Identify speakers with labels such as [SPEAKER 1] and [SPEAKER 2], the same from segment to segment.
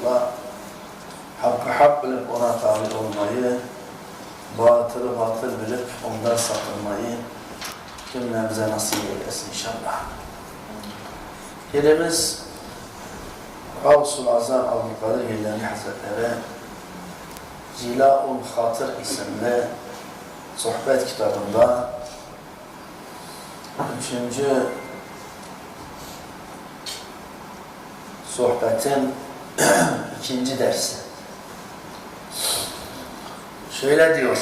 [SPEAKER 1] inşallah. Hakkı hak bilip ona tabi olmayı, batılı batıl bilip ondan sakınmayı cümlemize nasip eylesin inşallah. Yerimiz Gavsul Azam Abdülkadir Geylani Hazretleri Zila-ul Hatır isimli sohbet kitabında üçüncü sohbetin ikinci dersi. Şöyle diyor.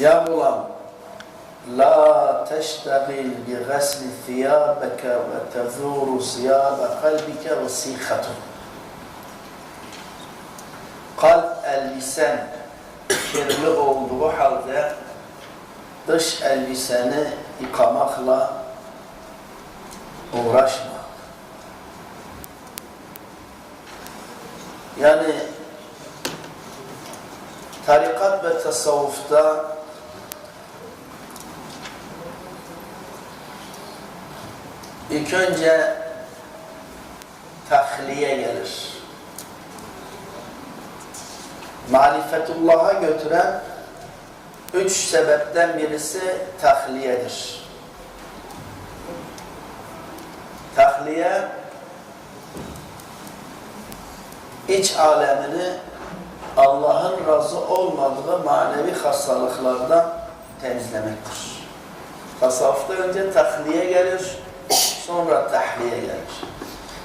[SPEAKER 1] Ya gulam la teştagil bi gasli thiyabeke ve tezuru ziyabe kalbike ve sikhatun. Kalp elbisen kirli olduğu halde dış elbiseni yıkamakla uğraşma. Yani tarikat ve tasavvufta ilk önce tahliye gelir. Marifetullah'a götüren üç sebepten birisi tahliyedir. Tahliye iç alemini Allah'ın razı olmadığı manevi hastalıklardan temizlemektir. Tasavvufta önce tahliye gelir, sonra tahliye gelir.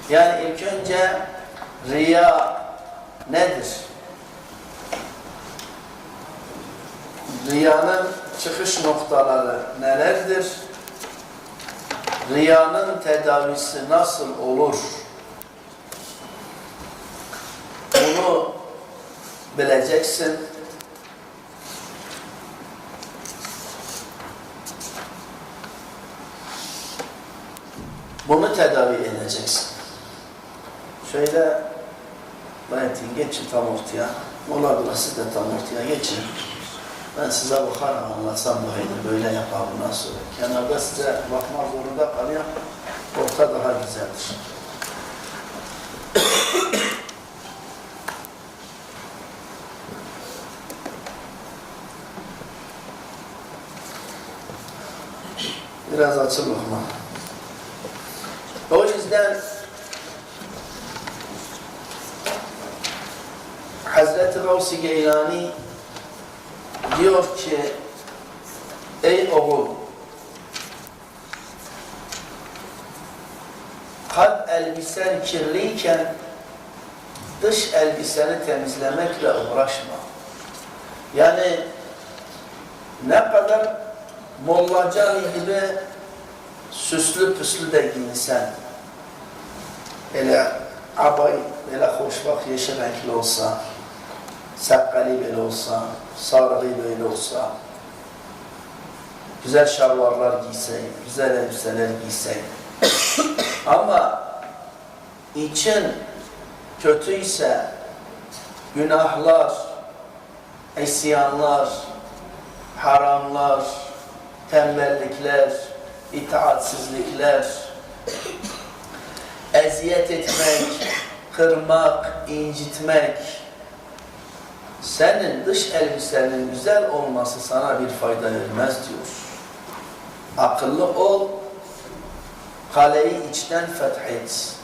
[SPEAKER 1] Yani ilk önce riya nedir? Riyanın çıkış noktaları nelerdir? Riyanın tedavisi nasıl olur? Bunu bileceksin. Bunu tedavi edeceksin. Şöyle Bayetin geçin tam ortaya. Olabilir siz de tam ortaya geçin. Ben size bakarım anlatsam iyidir. Böyle yapalım nasıl? Kenarda size bakmak zorunda kalıyor. Orta daha güzeldir. Biraz açıl bakma. O yüzden Hazreti Gavsi Geylani diyor ki ey oğul kalp elbisen kirliyken dış elbiseni temizlemekle uğraşma. Yani ne kadar mollacan gibi süslü püslü de giyinsen hele abay böyle hoşbak yeşil renkli olsa sakkali böyle olsa sarığı böyle olsa güzel şalvarlar giysen güzel elbiseler giysen ama için kötüyse günahlar isyanlar haramlar tembellikler, itaatsizlikler, eziyet etmek, kırmak, incitmek, senin dış elbisenin güzel olması sana bir fayda vermez diyor. Akıllı ol, kaleyi içten fethet.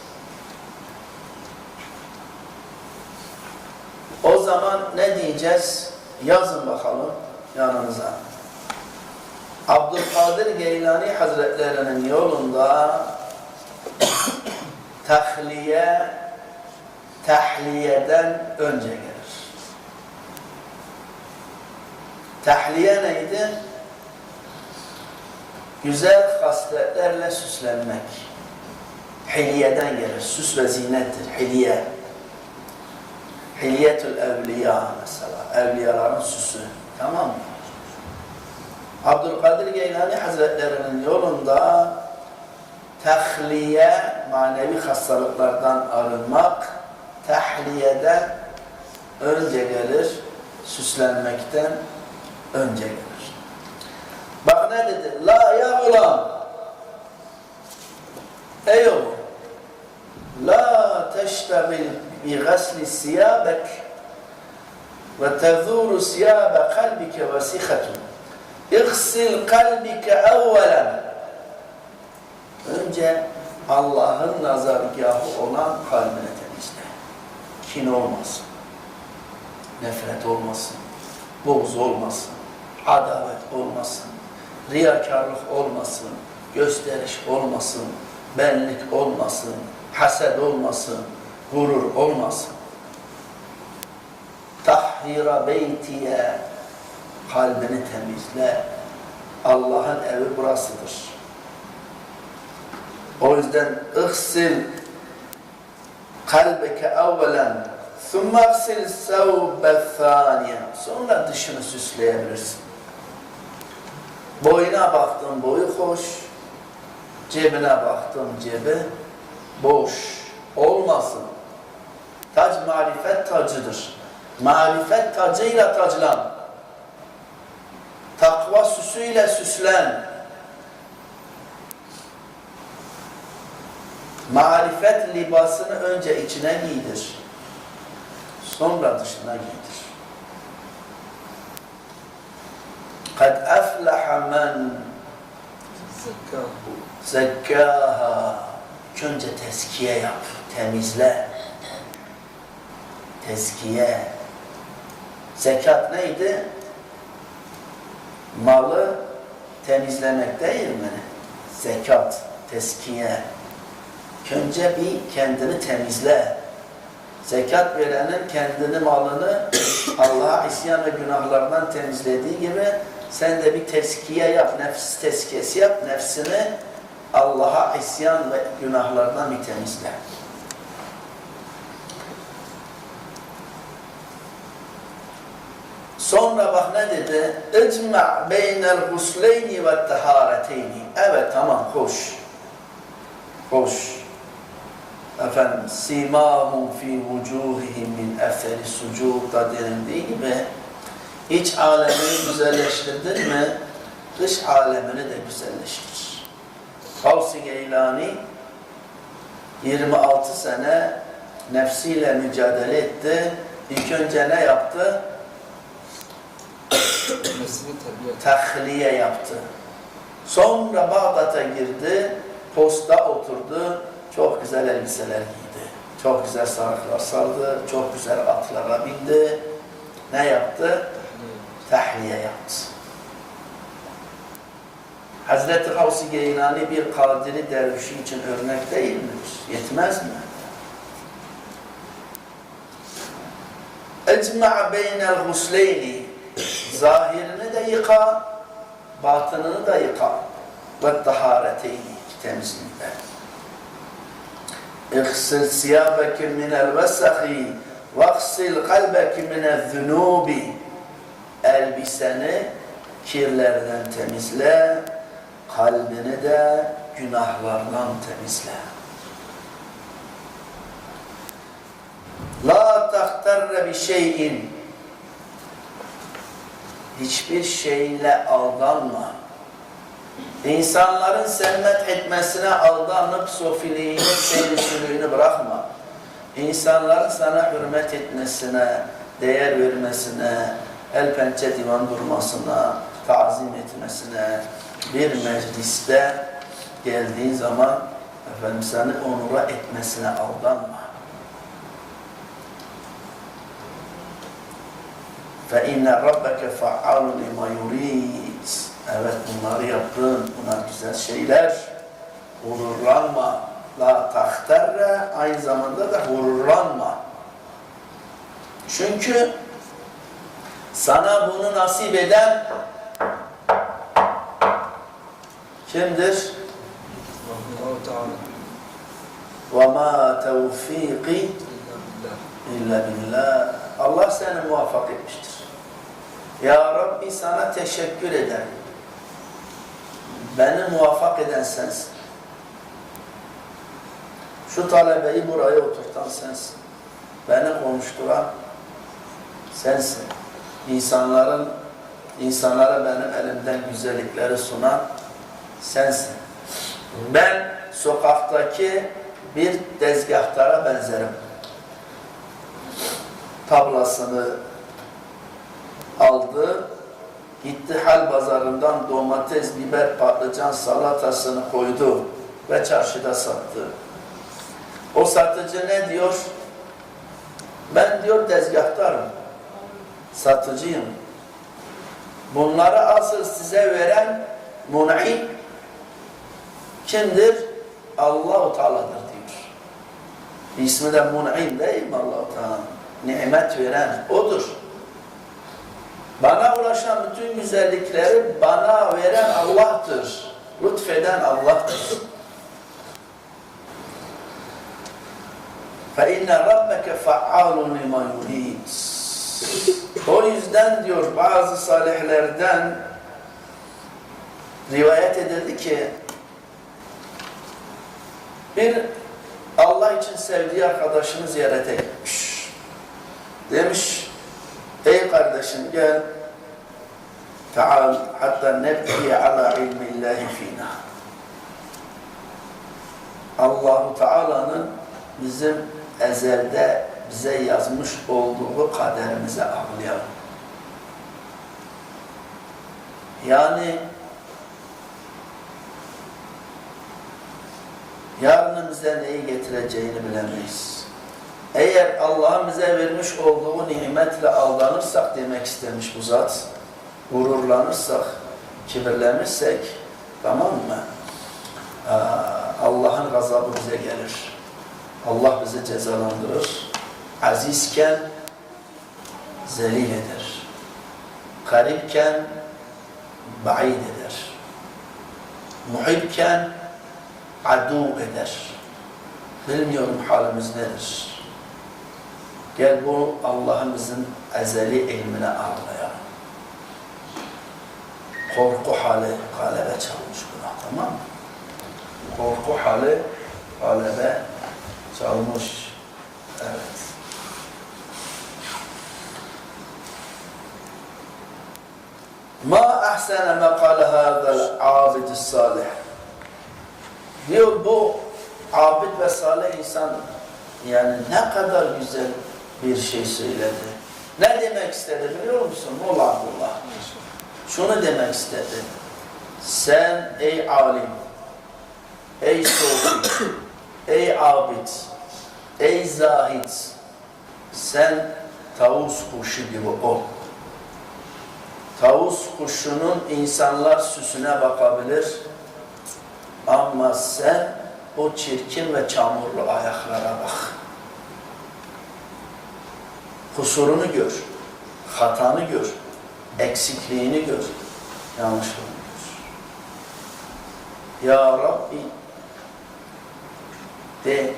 [SPEAKER 1] O zaman ne diyeceğiz? Yazın bakalım yanınıza. Abdülkadir Geylani Hazretlerinin yolunda tahliye tahliyeden önce gelir. Tahliye neydi? Güzel hasletlerle süslenmek. Hilyeden gelir. Süs ve zinettir. Hilye. Hilyetül evliya mesela. Evliyaların süsü. Tamam mı? Abdülkadir Geylani Hazretlerinin yolunda tahliye, manevi hastalıklardan arınmak, tahliyeden önce gelir, süslenmekten önce gelir. Bak ne dedi? La ya ulan. Ey oğlum. La teştagil bi gasli siyabek ve tezuru siyabe kalbike vesihatun. İghsil kalbike evvelen. Önce Allah'ın nazargahı olan kalbini temizle. Kin olmasın. Nefret olmasın. Buğz olmasın. Adalet olmasın. Riyakarlık olmasın. Gösteriş olmasın. Benlik olmasın. Haset olmasın. Gurur olmasın. Tahhira beytiye kalbini temizle. Allah'ın evi burasıdır. O yüzden ıhsil kalbeke evvelen ثُمَّ اغْسِلْ ثَوْبَ الثَّانِيَ Sonra dışını süsleyebilirsin. Boyuna baktın boyu hoş, cebine baktın cebi boş olmasın. Tac marifet tacıdır. Marifet tacıyla taclan. Süsüyle süslen. Marifet libasını önce içine giydir. Sonra dışına giydir. Kad aflaha men zekkaha. Önce teskiye yap, temizle. Teskiye. Zekat neydi? Malı temizlemek değil mi? Zekat, teskiye. Önce bir kendini temizle. Zekat verenin kendini, malını Allah'a isyan ve günahlardan temizlediği gibi sen de bir teskiye yap, nefs teskiyesi yap, nefsini Allah'a isyan ve günahlardan bir temizle. Sonra bak ne dedi? Beynel gusleyni ve tahareteyni. Evet tamam hoş. Hoş. Efendim simahum fi vucuhihim min eferi sucudda denildiği gibi iç alemini güzelleştirdin mi dış alemini de güzelleştirir. Kavsi Geylani 26 sene nefsiyle mücadele etti. İlk önce ne yaptı? Tahliye yaptı. Sonra Bağdat'a girdi, posta oturdu, çok güzel elbiseler giydi. Çok güzel sarıklar sardı, çok güzel atlara bindi. Ne yaptı? Tahliye yaptı. Hazreti Havsi Geylani bir kadiri dervişi için örnek değil midir? Yetmez mi? Ecma beynel gusleyni zahirini de yıka, batınını da yıka. Ve tahareteyni temizliğinde. İghsil siyabeke minel vesahi ve ihsil kalbeke minel zunubi. Elbiseni kirlerden temizle, kalbini de günahlardan temizle. La tahtarre bi şeyin hiçbir şeyle aldanma. İnsanların sevmet etmesine aldanıp sofiliğini, seyrisülüğünü bırakma. İnsanların sana hürmet etmesine, değer vermesine, el pençe divan durmasına, tazim etmesine, bir mecliste geldiğin zaman efendim seni onura etmesine aldanma. فَاِنَّ رَبَّكَ فَعَّالٌ لِمَا يُرِيدُ Evet bunları yaptın, bunlar güzel şeyler. Gururlanma. La tahterre aynı zamanda da gururlanma. Çünkü sana bunu nasip eden kimdir?
[SPEAKER 2] Allah Teala.
[SPEAKER 1] وَمَا تَوْفِيقِ
[SPEAKER 2] İlla billah.
[SPEAKER 1] İlla billah. Allah seni muvaffak etmiştir. Ya Rabbi sana teşekkür ederim. Beni muvaffak eden sensin. Şu talebeyi buraya oturtan sensin. Beni konuşturan sensin. İnsanların insanlara benim elimden güzellikleri sunan sensin. Ben sokaktaki bir tezgahtara benzerim. Tablasını aldı, gitti hal pazarından domates, biber, patlıcan salatasını koydu ve çarşıda sattı. O satıcı ne diyor? Ben diyor tezgahtarım, satıcıyım. Bunları asıl size veren mun'im kimdir? Allahu Teala'dır diyor. İsmi de mun'im değil mi Allahu Teala? Nimet veren odur. Bana ulaşan bütün güzellikleri bana veren Allah'tır. Lütfeden Allah'tır. فَاِنَّ رَبَّكَ فَعَّالٌ لِمَا يُرِيدُ O yüzden diyor bazı salihlerden rivayet edildi ki bir Allah için sevdiği arkadaşını ziyarete gitmiş. Demiş, ey kardeşim gel, Taal hatta nebki ala ilmi illahi fina. Allahu Teala'nın bizim ezelde bize yazmış olduğu kaderimize ağlayalım. Yani yarının bize neyi getireceğini bilemeyiz. Eğer Allah'ın bize vermiş olduğu nimetle aldanırsak demek istemiş bu zat, gururlanırsak, kibirlenirsek, tamam mı? Allah'ın gazabı bize gelir. Allah bizi cezalandırır. Azizken zelil eder. Garipken ba'id eder. Muhibken adu eder. Bilmiyorum halimiz nedir. Gel bu Allah'ın bizim ezeli ilmine ağlayalım. Korku hali galebe çalmış günah tamam mı? Korku hali galebe çalmış. Evet. Ma ahsene me kâle hâzel abid salih. Diyor bu abid ve salih insan yani ne kadar güzel bir şey söyledi. Ne demek istedi biliyor musun? Abdullah. Şunu demek istedi. Sen ey alim, ey sofi, ey abid, ey zahid, sen tavus kuşu gibi ol. Tavus kuşunun insanlar süsüne bakabilir ama sen o çirkin ve çamurlu ayaklara bak. Kusurunu gör, hatanı gör, eksikliğini gör, yanlışlığını gör. Ya Rabbi de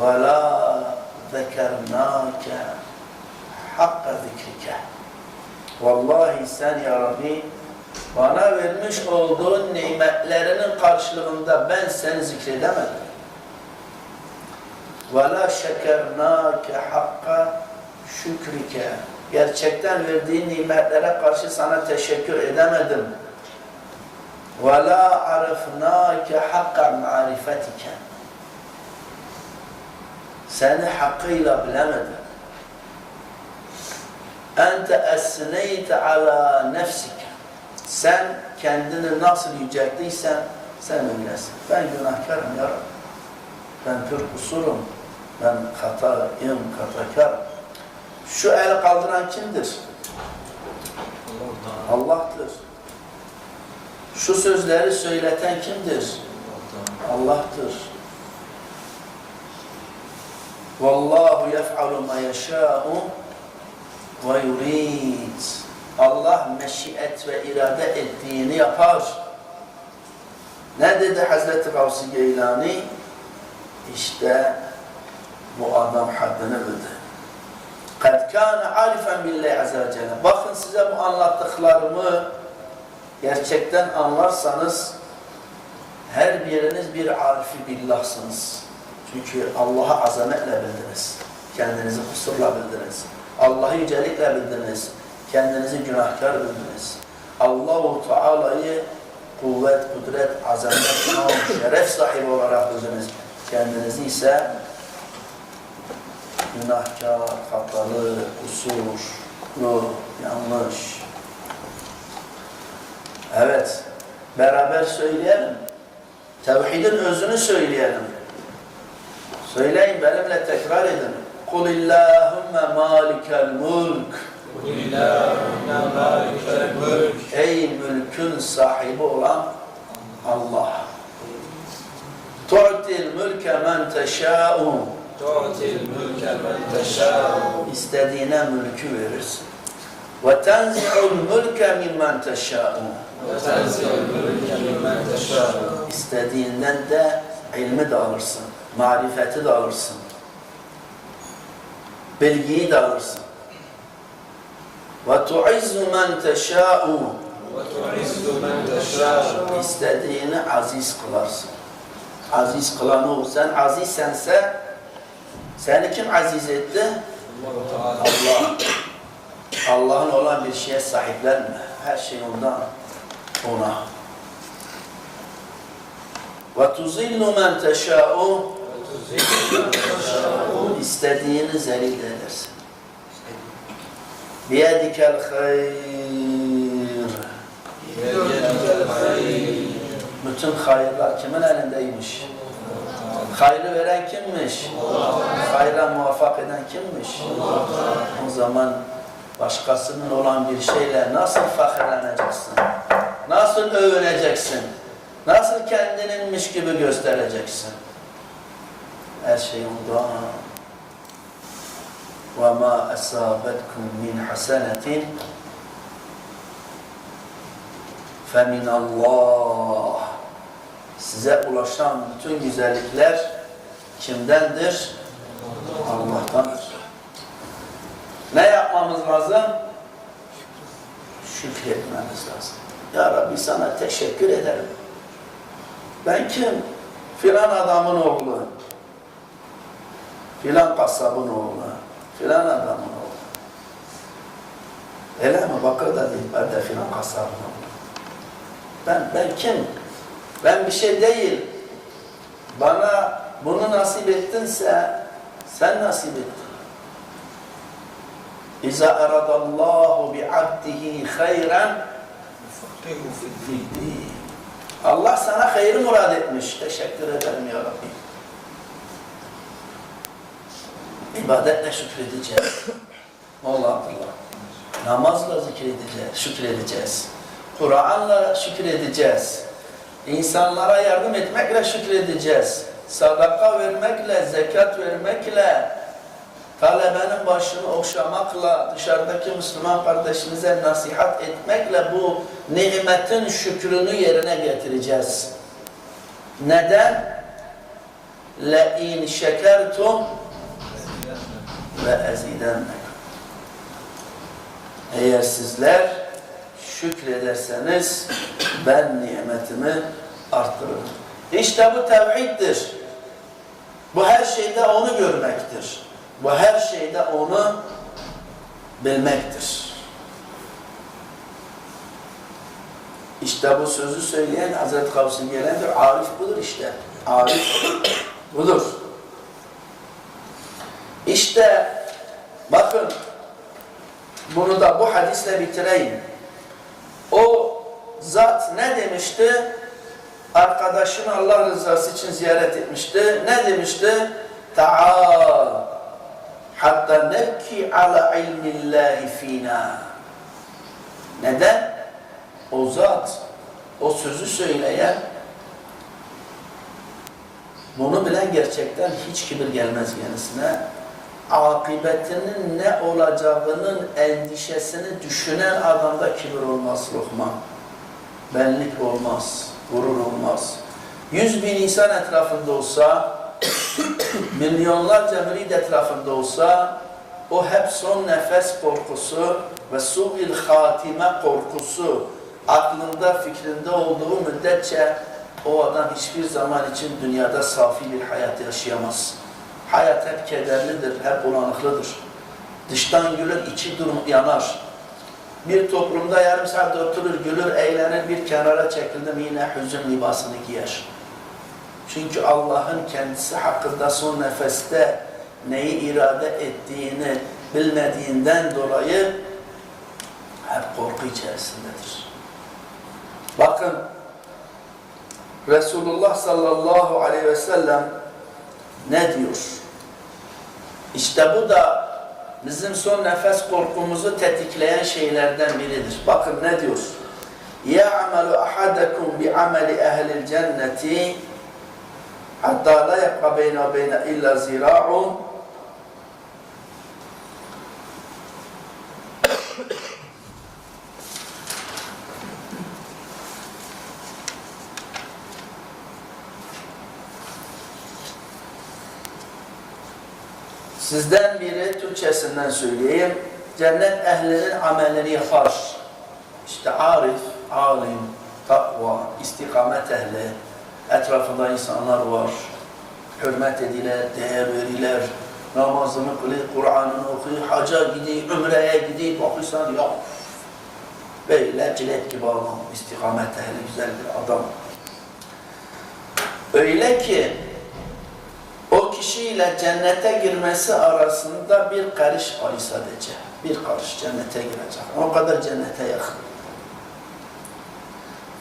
[SPEAKER 1] ve la zekernâke hakka zikrike Vallahi sen ya Rabbi bana vermiş olduğun nimetlerinin karşılığında ben seni zikredemedim. وَلَا شَكَرْنَاكَ حَقَّ şükrike Gerçekten verdiğin nimetlere karşı sana teşekkür edemedim. وَلَا عَرَفْنَاكَ حَقَّ مَعْرِفَتِكَ Seni hakkıyla bilemedim. Ente esneyte ala nefsike. Sen kendini nasıl yücelttiysen sen öylesin. Ben günahkarım ya Rabbi. Ben pür kusurum. Ben hatayım, katakar. Şu el kaldıran kimdir? Allah'tır. Şu sözleri söyleten kimdir? Allah'tır. Vallahu yef'alu ma yeşâ'u ve yurid. Allah meşiyet ve irade ettiğini yapar. Ne dedi Hazreti Gavsi Geylani? İşte bu adam haddini bildi. قَدْ كَانَ عَارِفًا بِاللّٰهِ عَزَى وَجَلَ Bakın size bu anlattıklarımı gerçekten anlarsanız her biriniz bir arifi billahsınız. Çünkü Allah'a azametle bildiniz. Kendinizi kusurla bildiniz. Allah'ı yücelikle bildiniz. Kendinizi günahkar bildiniz. Allahu Teala'yı kuvvet, kudret, azamet, şan, şeref sahibi olarak özünüz. Kendinizi ise günahkar, hatalı, kusurlu, yanlış. Evet, beraber söyleyelim. Tevhidin özünü söyleyelim. Söyleyin benimle tekrar edin. Kul illahümme malikel mulk.
[SPEAKER 2] Allahümme malikel mülk.
[SPEAKER 1] Ey mülkün sahibi olan Allah. Tu'til mülke men teşâ'u.
[SPEAKER 2] Tu'til mülke men teşâ'u.
[SPEAKER 1] İstediğine mülkü verirsin. Ve tenzi'ul mülke mimmen teşâ'u.
[SPEAKER 2] Ve tenzil mülke mimmen teşâ'u.
[SPEAKER 1] İstediğinden de ilmi de alırsın. Marifeti de alırsın. Bilgiyi de alırsın. Ve tu'izzu men teşâ'u. İstediğini aziz kılarsın. Aziz kılan o. Sen azizsense seni kim aziz etti? Allah. Allah'ın olan bir şeye sahiplenme. Her şey ondan. Ona. Ve tuzillu men teşâ'u. İstediğini zelil edersin. Biyedikel hayr. Bütün hayırlar kimin elindeymiş? Hayrı veren kimmiş? Hayra muvaffak eden kimmiş? O zaman başkasının olan bir şeyle nasıl fakirleneceksin? Nasıl övüneceksin? Nasıl kendininmiş gibi göstereceksin? Her şey ondan. وَمَا أَصَابَتْكُمْ مِنْ حَسَنَةٍ فَمِنَ اللّٰهِ Size ulaşan bütün güzellikler kimdendir? Allah'tandır. Ne yapmamız lazım? Şükretmemiz lazım. Ya Rabbi sana teşekkür ederim. Ben kim? Filan adamın oğlu. Filan kasabın oğlu. Filan adamın oğlu. Öyle mi? Bakır da değil. Ben de filan kasabın oğlu. Ben, ben kim? Ben bir şey değil. Bana bunu nasip ettinse sen nasip ettin. İza eradallahu bi abdihi hayran. Allah sana hayrı murad etmiş. Teşekkür ederim ya Rabbi. İbadetle şükredeceğiz. Allah Allah. Namazla zikredeceğiz, şükredeceğiz. Kur'an'la şükredeceğiz. İnsanlara yardım etmekle şükredeceğiz. Sadaka vermekle, zekat vermekle, talebenin başını okşamakla, dışarıdaki Müslüman kardeşimize nasihat etmekle bu nimetin şükrünü yerine getireceğiz. Neden? لَاِنْ شَكَرْتُمْ ve eziden Eğer sizler şükrederseniz ben nimetimi arttırırım. İşte bu tevhiddir. Bu her şeyde onu görmektir. Bu her şeyde onu bilmektir. İşte bu sözü söyleyen Hazreti Kavs'ın gelendir. Arif budur işte. Arif budur. İşte bakın bunu da bu hadisle bitireyim. O zat ne demişti? Arkadaşını Allah rızası için ziyaret etmişti. Ne demişti? Taal hatta nebki ala ilmillahi fina. Neden? O zat, o sözü söyleyen bunu bilen gerçekten hiç kibir gelmez kendisine. Akıbetinin ne olacağının endişesini düşünen adamda kibir olmaz Lokman. Benlik olmaz, gurur olmaz. Yüz bin insan etrafında olsa, milyonlarca mürid etrafında olsa, o hep son nefes korkusu ve su'il hatime korkusu aklında, fikrinde olduğu müddetçe o adam hiçbir zaman için dünyada safi bir hayat yaşayamaz. Hayat hep kederlidir, hep bulanıklıdır. Dıştan gülür, içi durum yanar. Bir toplumda yarım saat oturur, gülür, eğlenir, bir kenara çekildim yine hüzün libasını giyer. Çünkü Allah'ın kendisi hakkında son nefeste neyi irade ettiğini bilmediğinden dolayı hep korku içerisindedir. Bakın Resulullah sallallahu aleyhi ve sellem ne diyor? İşte bu da bizim son nefes korkumuzu tetikleyen şeylerden biridir. Bakın ne diyor? يَعْمَلُ أَحَدَكُمْ بِعَمَلِ اَهْلِ الْجَنَّةِ حَتَّى لَا يَبْقَ بَيْنَ وَبَيْنَ إِلَّا زِرَاعٌ Sizden biri Türkçesinden söyleyeyim. Cennet ehlinin amelleri yapar. İşte arif, alim, takva, istikamet ehli, etrafında insanlar var. Hürmet ediler, değer veriler. Namazını kılıyor, Kur'an'ını okuyor, haca gidiyor, ümreye gidiyor, bakıyorsan ya böyle cilet gibi adam, istikamet ehli güzel bir adam. Öyle ki kişiyle cennete girmesi arasında bir karış ay sadece. Bir karış cennete girecek. O kadar cennete yakın.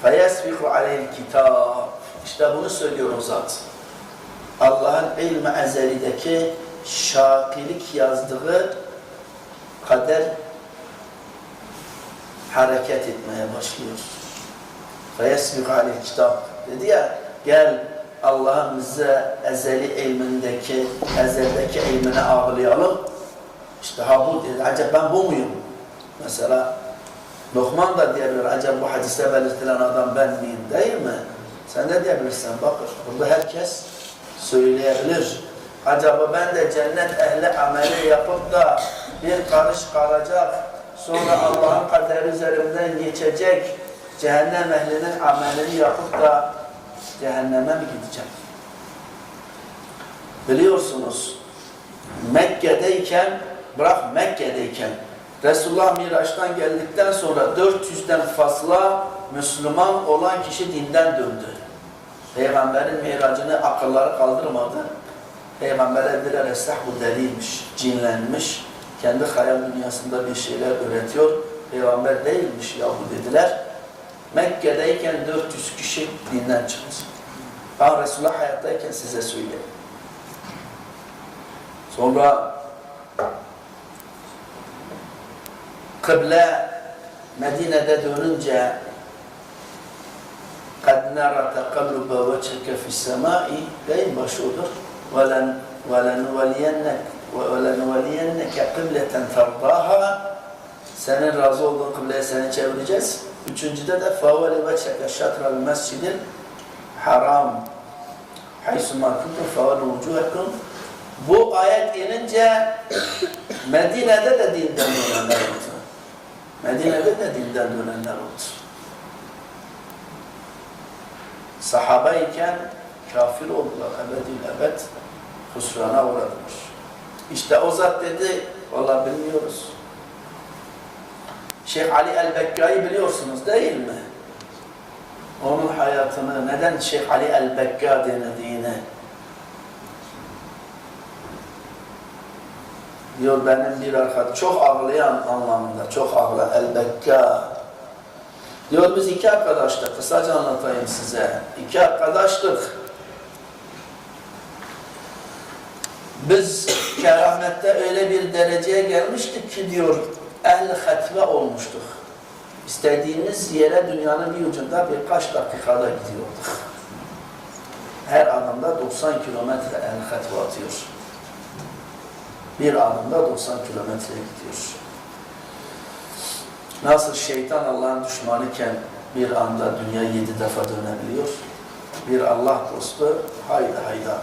[SPEAKER 1] فَيَسْبِقُ عَلَيْهِ الْكِتَابِ İşte bunu söylüyor o zat. Allah'ın ilmi ezelideki şakilik yazdığı kader hareket etmeye başlıyor. فَيَسْبِقُ عَلَيْهِ الْكِتَابِ Dedi ya, gel Allah'ın bize ezeli ilmindeki, ezeldeki ilmini ağırlayalım. İşte ha bu. Acaba ben bu muyum? Mesela Lokman da diyebilir. Acaba bu hadiste belirtilen adam ben miyim? Değil mi? Sen de diyebilirsin. Bakın burada herkes söyleyebilir. Acaba ben de cennet ehli ameli yapıp da bir karış kalacak. Sonra Allah'ın kaderi üzerimden geçecek. Cehennem ehlinin amelini yapıp da cehenneme mi gideceğim? Biliyorsunuz Mekke'deyken bırak Mekke'deyken Resulullah Miraç'tan geldikten sonra 400'den fazla Müslüman olan kişi dinden döndü. Peygamberin miracını akılları kaldırmadı. Peygamber'e dediler esnaf bu deliymiş, cinlenmiş. Kendi hayal dünyasında bir şeyler üretiyor. Peygamber değilmiş yahu dediler. Mekke'deyken 400 kişi dinden çıktı. Ben Resulullah hayattayken size söyleyeyim. Sonra kıble Medine'de dönünce قَدْ نَرَى تَقَلُّبَ وَجْهَكَ فِي السَّمَاءِ Beyin başı odur. وَلَنْ وَلَنُوَلِيَنَّكَ وَلَنُوَلِيَنَّكَ قِبْلَةً تَرْضَاهَا Senin razı olduğun kıbleye seni çevireceğiz. Üçüncüde de فَوَلِ وَجْهَكَ شَطْرَ الْمَسْجِدِ haram. Haysuma kuntum fevâlu vücuhekum. Bu ayet inince Medine'de de dinden dönenler oldu. Medine'de de dinden dönenler oldu. Sahabeyken kafir oldular. Ebedül ebed husrana uğradılar. İşte o zat dedi, valla bilmiyoruz. Şeyh Ali el-Bekka'yı biliyorsunuz değil mi? Onun hayatını neden Şeyh Ali el-Bekka denildiğini diyor benim bir arkadaş çok ağlayan anlamında çok ağlayan el-Bekka diyor biz iki arkadaştık kısaca anlatayım size. İki arkadaştık. Biz keramette öyle bir dereceye gelmiştik ki diyor ehl-i hatve olmuştuk İstediğimiz yere dünyanın bir ucunda birkaç dakikada gidiyorduk. Her adımda 90 kilometre el hatva atıyor. Bir adımda 90 kilometre gidiyor. Nasıl şeytan Allah'ın düşmanıken bir anda dünya yedi defa dönebiliyor. Bir Allah dostu hayda hayda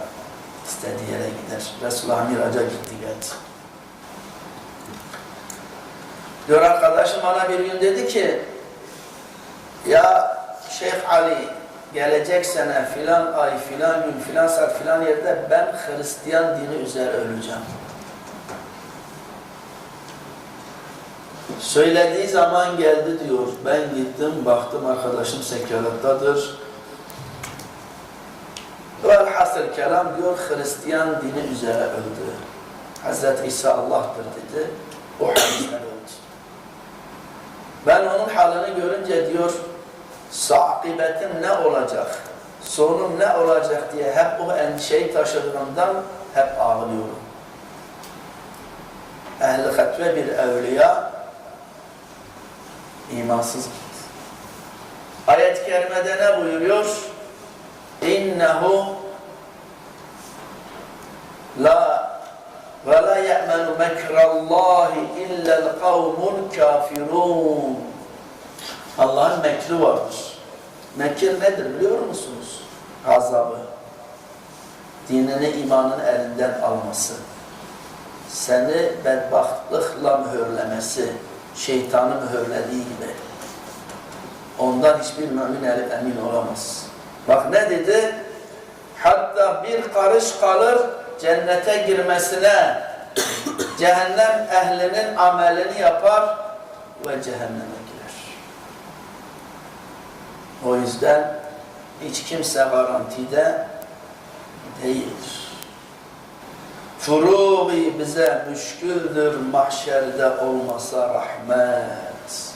[SPEAKER 1] istediği yere gider. Resulullah miraca gitti geldi. Diyor arkadaşım bana bir gün dedi ki ya Şeyh Ali gelecek sene filan ay filan gün filan saat filan yerde ben Hristiyan dini üzere öleceğim. Söylediği zaman geldi diyor. Ben gittim baktım arkadaşım sekerattadır. Velhasıl kelam diyor Hristiyan dini üzere öldü. Hazreti İsa Allah'tır dedi. O hadisler öldü. Ben onun halini görünce diyor sakibetim ne olacak? Sonum ne olacak diye hep o endişeyi taşıdığımdan hep ağlıyorum. Ehl-i hatve bir evliya imansız gitti. Ayet-i kerimede ne buyuruyor? İnnehu la ve la ye'menu mekrallahi illel kavmul kafirun. Allah'ın mekri vardır. Mekir nedir biliyor musunuz? Azabı. Dinini, imanını elinden alması. Seni bedbahtlıkla mühürlemesi. Şeytanı mühürlediği gibi. Ondan hiçbir mümin emin olamaz. Bak ne dedi? Hatta bir karış kalır cennete girmesine cehennem ehlinin amelini yapar ve cehenneme girer. O yüzden hiç kimse garantide değildir. Furuği bize müşküldür mahşerde olmasa rahmet.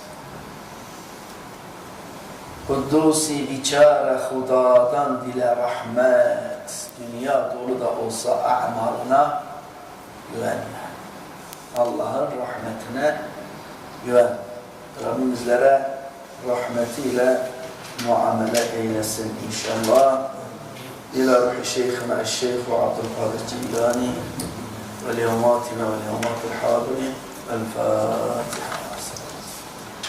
[SPEAKER 1] Kuddusi biçare hudadan dile rahmet. Dünya dolu da olsa a'malına güvenme. Allah'ın rahmetine güven. Rabbimizlere rahmetiyle muamele eylesin inşallah. Şeyhina eşşeyhu Abdülkadir Cilani ve liyevmatina ve liyevmatil hadirin. El Fatiha.